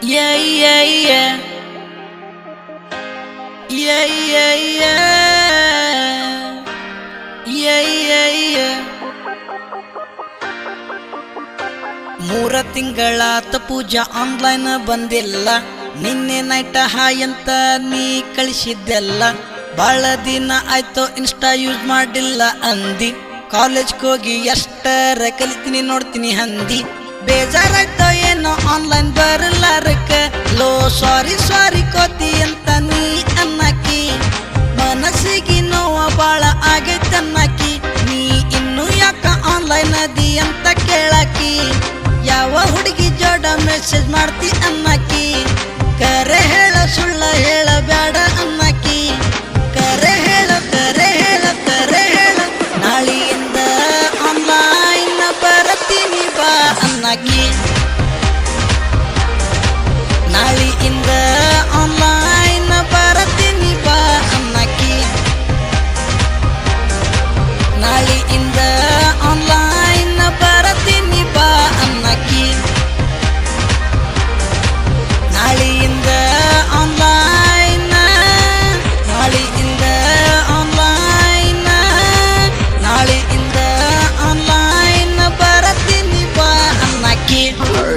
Yeah, yeah, yeah. Yeah, yeah, yeah. Yeah, yeah, yeah. ಮೂರ ತಿಂಗಳಾತ ಪೂಜಾ online ಬಂದಿಲ್ಲ ನಿನ್ನೆ night hi ಅಂತ ನೀ ಕಳಿಸಿದ್ದೆಲ್ಲ ಭಾಳ ದಿನ ಆಯ್ತು ಇನ್ಸ್ಟಾ ಯೂಸ್ ಮಾಡಿಲ್ಲ ಅಂದಿ ಕಾಲೇಜ್ಗೆ ಹೋಗಿ ಎಷ್ಟರ ಕಲಿತೀನಿ ನೋಡ್ತೀನಿ ಹಂದಿ ಬೇಜಾರಾಯ್ತೋ ಸಾರಿ ಸಾರಿ ಕೋತಿ ಅಂತ ನೀ ಅನ್ನಕಿ. ಮನಸ್ಸಿಗೆ ನೋವ ಬಾಳ ಆಗೈತನ್ನಕಿ ನೀ ಇನ್ನು ಯಾಕ ಆನ್ಲೈನ್ ಅದಿ ಅಂತ ಕೇಳಾಕಿ. ಯಾವ ಹುಡುಗಿ ಜೋಡ ಮೆಸೇಜ್ ಮಾಡ್ತಿ ಅನ್ನಕಿ. ಕರೆ ಹೇಳ ಸುಳ್ಳ ಹೇಳ ಬ್ಯಾಡ ಅನ್ನಕಿ. ಕರೆ ಹೇಳ ಕರೆ ಹೇಳ ಕರೆ ಹೇಳ. ನಾಳೆಯಿಂದ ಆನ್ಲೈನ್ ಬರತೀನಿ ಬಾ ಅನ್ನಕಿ.